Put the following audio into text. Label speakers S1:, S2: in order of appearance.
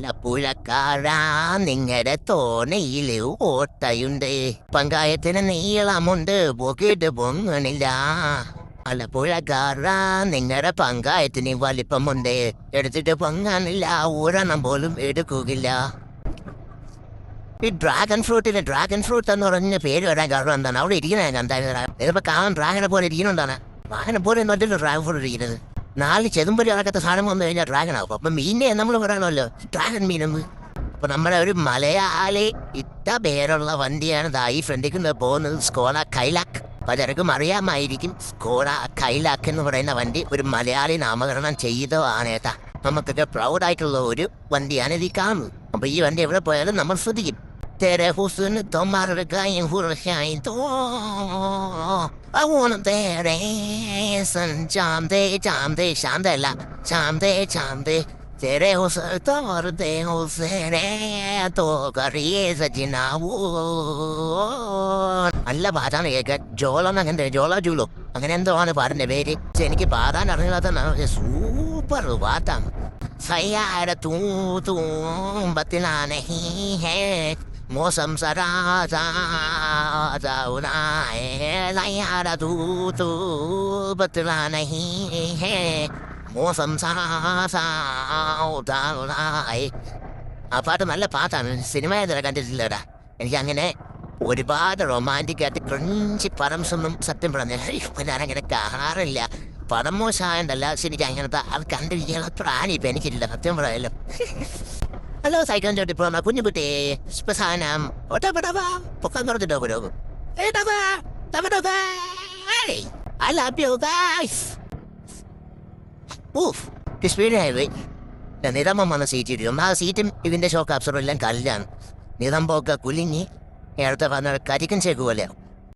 S1: ആലപ്പുഴക്കാരാ. നിങ്ങളുടെ തോണയിൽ ഓട്ടയുണ്ട്. പങ്കായത്തിന് നീളമുണ്ട്. പോക്കിട്ട് പൊങ്ങണില്ല. ആലപ്പുഴക്കാരാ. നിങ്ങളുടെ പങ്കായത്തിന് വലിപ്പമുണ്ട്. എടുത്തിട്ട് പൊങ്ങാനില്ല. ഒരെണ്ണം പോലും എടുക്കുകയില്ല. ഈ ഡ്രാഗൺ ഫ്രൂട്ടിന് ഡ്രാഗൺ ഫ്രൂട്ട് എന്ന് പറഞ്ഞ പേര് വരാൻ കാരണം എന്താണ്? അവിടെ ഇരിക്കുന്നത് എന്താ ഇതിപ്പോ കാണാൻ ഡ്രാഗനെ പോലെ ഇരിക്കുന്നുണ്ടാണ്. ഡ്രാഗനെ പോലെ ഡ്രാഗൺ ഫ്രൂട്ട് ഇരിക്കുന്നത്. നാല് ചെതുമ്പരി അടക്കത്തെ സാധനം വന്നു കഴിഞ്ഞാൽ ഡ്രാഗൺ ആവും. അപ്പൊ മീനെ നമ്മൾ പറയണമല്ലോ ഡ്രാഗൺ മീനെന്ന് അപ്പൊ നമ്മുടെ ഒരു മലയാളി ഇട്ട പേരുള്ള വണ്ടിയാണ് ദാ ഈ ഫ്രണ്ടിക്ക് പോകുന്നത് സ്കോള കൈലാക്ക് പലർക്കും അറിയാമായിരിക്കും. സ്കോള കൈലാക്ക് എന്ന് പറയുന്ന വണ്ടി ഒരു മലയാളി നാമകരണം ചെയ്തതാണ് ഏട്ടാ. നമുക്കൊക്കെ പ്രൗഡായിട്ടുള്ള ഒരു വണ്ടിയാണ് ഇത് കാണുന്നത്. അപ്പൊ ഈ വണ്ടി എവിടെ പോയാലും നമ്മൾ ശ്രദ്ധിക്കും. तेरे हुस्न तुम्हारे गाय हुरशाई तो I wanna तेरे सन जाम दे जाम दे शाम दे ला शाम दे शाम दे तेरे हुस्न तुम्हारे दे हुस्न तो करिए सजना वो നല്ല പാട്ടാണ് കേൾക്കാൻ ജോളെന്ന് അങ്ങനെ ജോള ജൂലോ അങ്ങനെ എന്തോ ആണ് പാട്ടിന്റെ പേര് പക്ഷെ എനിക്ക് പാടാൻ അറിയാത്ത സൂപ്പർ പാട്ടാണ് സയ്യാര തൂ തൂമ്പത്തിനാ നഹീ ഹേ മോശം മോശം ആ പാട്ട് നല്ല പാട്ടാണ്. സിനിമ ഇതുവരെ കണ്ടിട്ടില്ലടാ. എനിക്ക് അങ്ങനെ ഒരുപാട് റൊമാന്റിക് ആയിട്ട് ക്രഞ്ചി പടംസ് ഒന്നും സത്യം പറഞ്ഞു ഞാനങ്ങനെ കാണാറില്ല. പടം മോശമായതല്ല ശരിക്കും അങ്ങനത്തെ അത് കണ്ടിരിക്കാനുള്ള പ്രാണി ഇപ്പം എനിക്കില്ല സത്യം പറയല്ലോ Oh, dapat apa? Bukan baru tidak berapa. Eh, dapat, dapat apa? Hey, I love you guys. Oof, speed highway നിറമമാണ് seat ഇരിക്കും ആ സീറ്റും ഇതിന്റെ ഷോക്ക് അബ്സർവ് എല്ലാം കല്ലാണ് നിറം പോക്ക കുലുങ്ങി നേരത്തെ പറഞ്ഞ കരിക്കൻ ചേക്ക് പോലെയാവും